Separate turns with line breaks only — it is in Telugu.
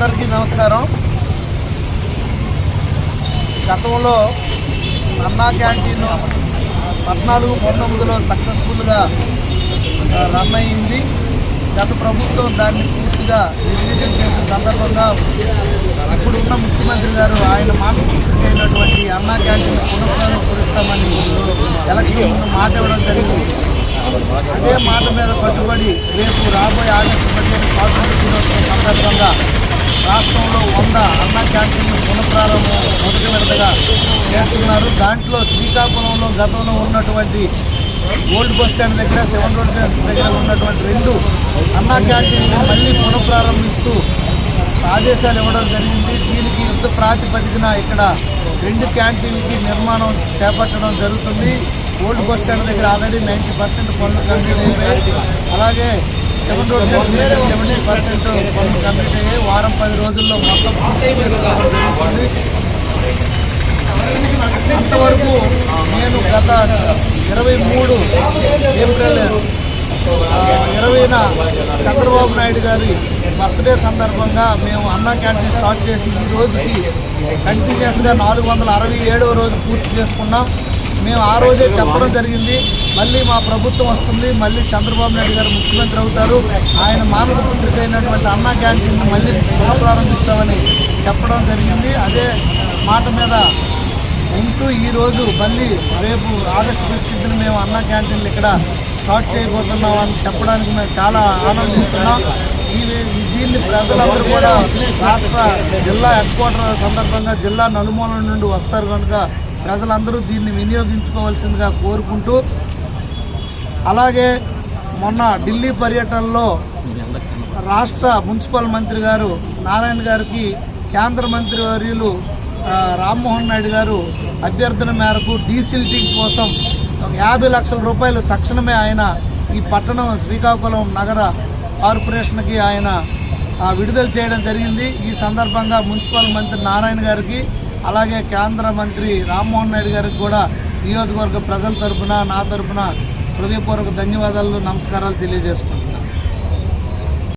అందరికీ నమస్కారం. గతంలో అన్నా క్యాంటీన్ పద్నాలుగు పంతొమ్మిదిలో సక్సెస్ఫుల్గా రన్ అయింది. గత ప్రభుత్వం దాన్ని పూర్తిగా నిర్వీర్యం చేసిన సందర్భంగా ఇప్పుడున్న ముఖ్యమంత్రి గారు ఆయన మానసిక అయినటువంటి అన్నా క్యాంటీన్ పునఃప్రారంభిస్తామని ఎలక్షన్ ముందు మాట ఇవ్వడం జరిగింది. అదే మాట మీద కట్టుబడి రేపు రాబోయే ఆగస్టు పదిహేను స్వాతంత్ర దినోత్సవం సందర్భంగా క్యాంటీన్ పునఃప్రారంభం మొదటి విడతగా చేస్తున్నారు. దాంట్లో శ్రీకాకుళంలో గతంలో ఉన్నటువంటి ఓల్డ్ బస్ స్టాండ్ దగ్గర సెవెన్ రోడ్ దగ్గర ఉన్నటువంటి రెండు అన్నా క్యాంటీన్లు మళ్ళీ పునఃప్రారంభిస్తూ ఆదేశాలు ఇవ్వడం జరిగింది. దీనికి యుద్ధ ప్రాతిపదికన ఇక్కడ రెండు క్యాంటీన్లకి నిర్మాణం చేపట్టడం జరుగుతుంది. ఓల్డ్ బస్ స్టాండ్ దగ్గర ఆల్రెడీ నైంటీ పర్సెంట్ పనులు కంప్లీట్ అయిపోయాయి. అలాగే సెవెన్ రోడ్ దగ్గర సెవెంటీ పర్సెంట్ కంప్లీట్ వారం పది రోజుల్లో మొత్తం అంతవరకు నేను గత ఇరవై మూడు ఏప్రిల్ ఇరవైన చంద్రబాబు నాయుడు గారి బర్త్డే సందర్భంగా మేము అన్నా క్యాంటీన్ స్టార్ట్ చేసి ఈ రోజుకి కంటిన్యూస్గా నాలుగు వందల అరవై ఏడవ రోజు పూర్తి చేసుకున్నాం. మేము ఆ రోజే చెప్పడం జరిగింది. మళ్ళీ మా ప్రభుత్వం వస్తుంది. మళ్ళీ చంద్రబాబు నాయుడు గారు ముఖ్యమంత్రి అవుతారు. ఆయన మానస పుత్రిక అయినటువంటి అన్నా క్యాంటీన్ మళ్ళీ పునఃప్రారంభిస్తామని చెప్పడం జరిగింది. అదే మాట మీద ఉంటూ ఈరోజు మళ్ళీ రేపు ఆగస్టు ఫిఫ్టీన్త్ని మేము అన్నా క్యాంటీన్లు ఇక్కడ స్టార్ట్ చేయబోతున్నాం అని చెప్పడానికి మేము చాలా ఆనందిస్తున్నాం. ఈ దీన్ని ప్రజలందరూ కూడా రాష్ట్ర జిల్లా హెడ్ క్వార్టర్ సందర్భంగా జిల్లా నలుమూలల నుండి వస్తారు కనుక ప్రజలందరూ దీన్ని వినియోగించుకోవాల్సిందిగా కోరుకుంటూ అలాగే మొన్న ఢిల్లీ పర్యటనలో రాష్ట్ర మున్సిపల్ మంత్రి గారు నారాయణ గారికి కేంద్ర మంత్రి వర్యులు రామ్మోహన్ నాయుడు గారు అభ్యర్థన మేరకు డీసిల్టింగ్ కోసం యాభై లక్షల రూపాయలు తక్షణమే ఆయన ఈ పట్టణం శ్రీకాకుళం నగర కార్పొరేషన్కి ఆయన విడుదల చేయడం జరిగింది. ఈ సందర్భంగా మున్సిపల్ మంత్రి నారాయణ గారికి అలాగే కేంద్ర మంత్రి రామ్మోహన్ నాయుడు గారికి కూడా నియోజకవర్గ ప్రజల తరపున నా తరపున హృదయపూర్వక ధన్యవాదాలు నమస్కారాలు తెలియజేసుకుంటున్నాను.